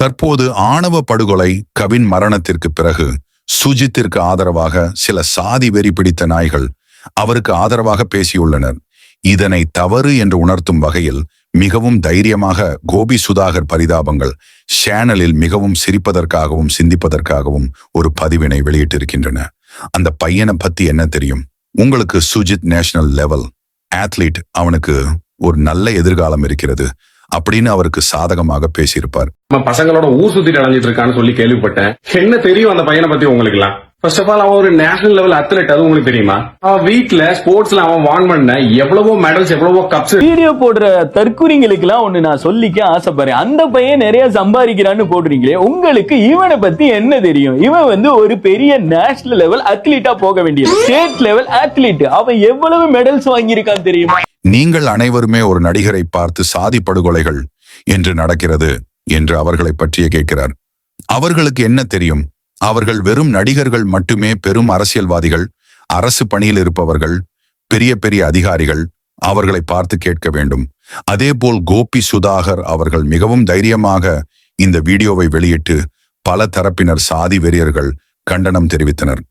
தற்போது ஆணவ படுகொலை கவின் மரணத்திற்கு பிறகு சுஜித்திற்கு ஆதரவாக சில சாதி வெறி பிடித்த நாய்கள் அவருக்கு ஆதரவாக பேசியுள்ளனர். இதனை தவறு என்று உணர்த்தும் வகையில் மிகவும் தைரியமாக கோபி சுதாகர் பரிதாபங்கள் சேனலில் மிகவும் சிரிப்பதற்காகவும் சிந்திப்பதற்காகவும் ஒரு பதிவினை வெளியிட்டிருக்கின்றன. அந்த பையனை பத்தி என்ன தெரியும்? உங்களுக்கு சுஜித் நேஷனல் லெவல் ஆத்லீட் அவனுக்கு ஒரு நல்ல எதிர்காலம் இருக்கிறது. அப்படின்னு அவருக்கு சாதகமாக பேசியிருப்பார். நம்ம பசங்களோட ஊர் சுத்திட்டு அலைஞ்சிட்டு இருக்கான்னு சொல்லி கேள்விப்பட்டேன். என்ன தெரியும் அந்த பையனை பத்தி உங்களுக்கு எல்லாம் ஃபர்ஸ்ட் ஆஃப் ஆல் அவன் ஒரு நேஷனல் லெவல் அத்லெட் அது உங்களுக்கு தெரியுமா? அவன் வீட்ல ஸ்போர்ட்ஸ்ல அவன் வான் பண்ண எவ்வளவோ மெடல்ஸ் எவ்வளவோ கப்ஸ் வீடியோ போடுற தற்குறிங்களுக்கெல்லாம் ஒண்ணு நான் சொல்லிக்க ஆசைப்படுறேன். அந்த பையன் நிறைய சம்பாதிக்கிறான்னு போடுறீங்களே உங்களுக்கு இவனை பத்தி என்ன தெரியும்? இவன் வந்து ஒரு பெரிய நேஷனல் லெவல் அத்லீட்டா போக வேண்டிய ஸ்டேட் லெவல் அத்லீட் அவன் எவ்வளவு மெடல்ஸ் வாங்கியிருக்கான் தெரியுமா? நீங்கள் அனைவருமே ஒரு நடிகரை பார்த்து சாதி படுகொலைகள் என்று நடக்கிறது என்று அவர்களை பற்றிய கேட்கிறார். அவர்களுக்கு என்ன தெரியும்? அவர்கள் வெறும் நடிகர்கள் மட்டுமே பெரும் அரசியல்வாதிகள் அரசு பணியில் இருப்பவர்கள் பெரிய பெரிய அதிகாரிகள் அவர்களை பார்த்து கேட்க வேண்டும். அதேபோல் கோபி சுதாகர் அவர்கள் மிகவும் தைரியமாக இந்த வீடியோவை வெளியிட்டு பல தரப்பினர் சாதி வெறியர்கள் கண்டனம் தெரிவித்தனர்.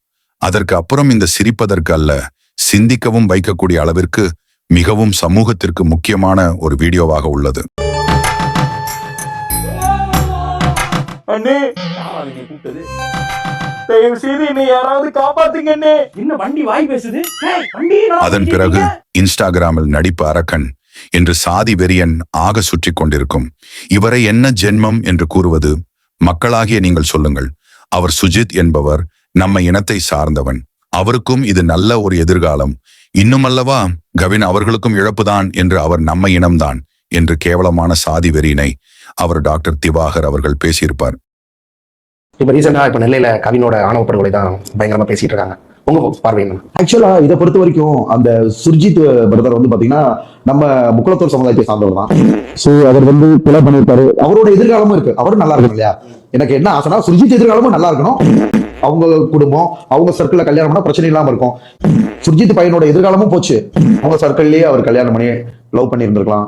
அதற்கு அப்புறம் இந்த சிரிப்பதற்கு அல்ல சிந்திக்கவும் வைக்கக்கூடிய அளவிற்கு மிகவும் சமூகத்திற்கு முக்கியமான ஒரு வீடியோவாக உள்ளது. அதன் பிறகு இன்ஸ்டாகிராமில் நடிப்பு அரக்கன் என்று சாதி வெறியன் ஆக சுற்றி கொண்டிருக்கும். இவரை என்ன ஜென்மம் என்று கூறுவது மக்களாகிய நீங்கள் சொல்லுங்கள். அவர் சுஜித் என்பவர் நம்ம இனத்தை சார்ந்தவன். அவருக்கும் இது நல்ல ஒரு எதிர்காலம். இன்னுமல்லவா கவின் அவர்களுக்கும் இழப்புதான் என்று அவர் நம்ம இனம்தான் என்று கேவலமான சாதி வெறியினை அவர் டாக்டர் திவாகர் அவர்கள் பேசியிருப்பார். இப்ப ரீசெண்டா இப்ப நெல்லையில கவினோட ஆணவ படுகொலை தான் பயங்கரமா பேசிட்டு இருக்காங்க. உங்க பார்வை என்ன? ஆக்சுவலா இதை பொறுத்த வரைக்கும் அந்த சுர்ஜித் பிரதர் வந்து பாத்தீங்கன்னா நம்ம முக்குளத்தூர் சமுதாயத்தை சார்ந்தவர் தான். சோ அவர் வந்து கொலை பண்ணிருப்பாரு அவரோட எதிர்காலமும் இருக்கு. அவரும் நல்லா இருக்கணும் இல்லையா? எனக்கு என்ன ஆசைனா சுர்ஜித் எதிர்காலமும் நல்லா இருக்கணும். அவங்க குடும்பம் அவங்க சர்க்கிள்ல கல்யாணம் பண்ணா பிரச்சனை இல்லாம இருக்கும். சுர்ஜித் பையனோட எதிர்காலமும் போச்சு. அவங்க சர்க்கிள்லயே அவர் கல்யாணம் பண்ணி லவ் பண்ணி இருந்திருக்கலாம்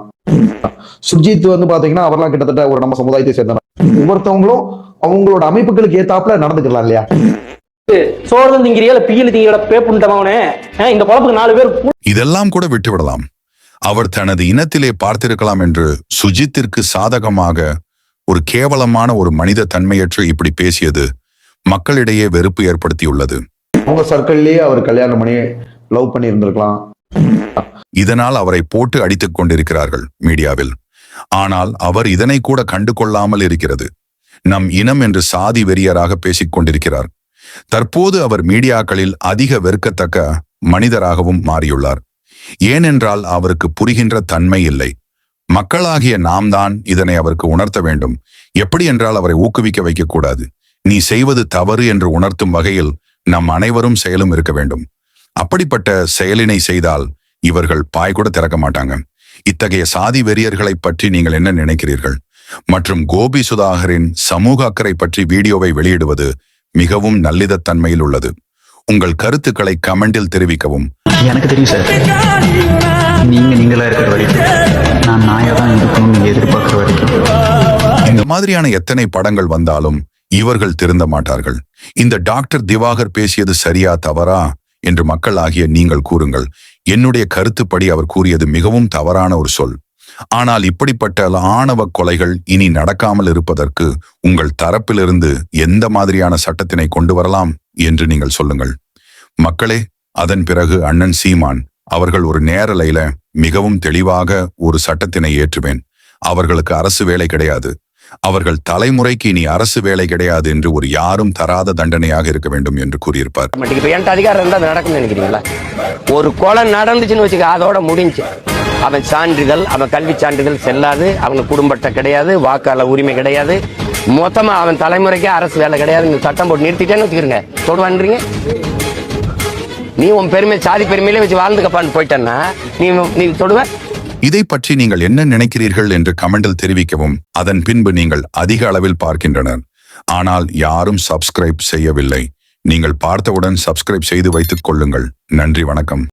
சுர்ஜித் வந்து பாத்தீங்கன்னா அவர்லாம் கிட்டத்தட்ட ஒரு நம்ம சமுதாயத்தை சேர்ந்தவர். ஒவ்வொருத்தவங்களும் அவங்களோட அமைப்புகளுக்கு ஏத்தாப்புல நடந்துக்கலாம் இல்லையா? சோறு திங்கிறியா? இல்ல பியல் திங்கிற பேப்புண்டவனே இந்த குழப்புக்கு நாலு பேர் இதெல்லாம் கூட விட்டுவிடலாம் அவர் தனது இனத்திலே பார்த்திருக்கலாம் என்று சுஜித்திற்கு சாதகமாக ஒரு கேவலமான ஒரு மனித தன்மையற்று இப்படி பேசியது மக்களிடையே வெறுப்பு ஏற்படுத்தியுள்ளது. அவங்க சர்க்கிள்லயே அவர் கல்யாணம் பண்ணி லவ் பண்ணி இருந்திருக்கலாம் இதனால் அவரை போட்டு அடித்துக் கொண்டிருக்கிறார்கள் மீடியாவில். ஆனால் அவர் இதனை கூட கண்டு கொள்ளாமல் இருக்கிறது. நம் இனம் என்று சாதி வெறியராக பேசிக் கொண்டிருக்கிறார். தற்போது அவர் மீடியாக்களில் அதிக வெறுக்கத்தக்க மனிதராகவும் மாறியுள்ளார். ஏனென்றால் அவருக்கு புரிகின்ற தன்மை இல்லை. மக்களாகிய நாம் தான் இதனை அவருக்கு உணர்த்த வேண்டும். எப்படி என்றால் அவரை ஊக்குவிக்க வைக்கக்கூடாது. நீ செய்வது தவறு என்று உணர்த்தும் வகையில் நம் அனைவரும் செயலும் இருக்க வேண்டும். அப்படிப்பட்ட செயலினை செய்தால் இவர்கள் பாய் கூட திறக்க மாட்டாங்க. இத்தகைய சாதி வெறியர்களை பற்றி நீங்கள் என்ன நினைக்கிறீர்கள்? மற்றும் கோபி சுதாகரின் சமூக அக்கறை பற்றி வீடியோவை வெளியிடுவது மிகவும் நல்லிதத்தன்மையில் உள்ளது. உங்கள் கருத்துக்களை கமெண்டில் தெரிவிக்கவும். எனக்கு தெரியும் சார். நீங்க நீங்களா இருக்கிற வரைக்கும் நான் நாயா தான் இருக்கணும்னு எதிர்பார்க்குற வரைக்கும். இந்த மாதிரியான எத்தனை படங்கள் வந்தாலும் இவர்கள் திருந்த மாட்டார்கள். இந்த டாக்டர் திவாகர் பேசியது சரியா தவறா என்று மக்கள் ஆகிய நீங்கள் கூறுங்கள். என்னுடைய கருத்துப்படி அவர் கூறியது மிகவும் தவறான ஒரு சொல். ஆனால் இப்படிப்பட்ட ஆணவ கொலைகள் இனி நடக்காமல் இருப்பதற்கு உங்கள் தரப்பிலிருந்து எந்த மாதிரியான சட்டத்தினை கொண்டு வரலாம் என்று நீங்கள் சொல்லுங்கள். மக்களே அதன் பிறகு அண்ணன் சீமான் அவர்கள் ஒரு நேரலையில மிகவும் தெளிவாக ஒரு சட்டத்தினை ஏற்றுவேன். அவர்களுக்கு அரசு வேலை கிடையாது. அவர்கள் தலைமுறைக்கு இனி அரசு வேலை கிடையாது என்று ஒரு யாரும் தராத தண்டனையாக இருக்க வேண்டும் என்று கூறியிருப்பார். என்கிட்ட அதிகாரம் இருந்தா நடக்கும் நினைக்கிறீங்களா? ஒரு கொலை நடந்துச்சுன்னு வச்சுக்க அதோட முடிஞ்சு. அவன் சான்றிதழ் அவன் கல்வி சான்றிதழ் செல்லாது அவனுக்கு குடும்பத்தை கிடையாது வாக்காளர் உரிமை கிடையாது. மொத்தமா அவன் தலைமுறைக்கே அரசு வேலை கிடையாது இந்த சட்டம் போட்டு நிறுத்திட்டேன்னு வச்சுக்கிறங்க. தொடுவான்றீங்க? நீ உன் பெருமை சாதி பெருமையிலே வச்சு வாழ்ந்துக்கப்பான்னு போயிட்டேன்னா நீ நீ தொடுவேன் இதை பற்றி நீங்கள் என்ன நினைக்கிறீர்கள் என்று கமெண்டில் தெரிவிக்கவும். அதன் பின்பு நீங்கள் அதிக அளவில் பார்க்கின்றனர். ஆனால் யாரும் சப்ஸ்கிரைப் செய்யவில்லை. நீங்கள் பார்த்தவுடன் சப்ஸ்கிரைப் செய்து வைத்துக் கொள்ளுங்கள். நன்றி வணக்கம்.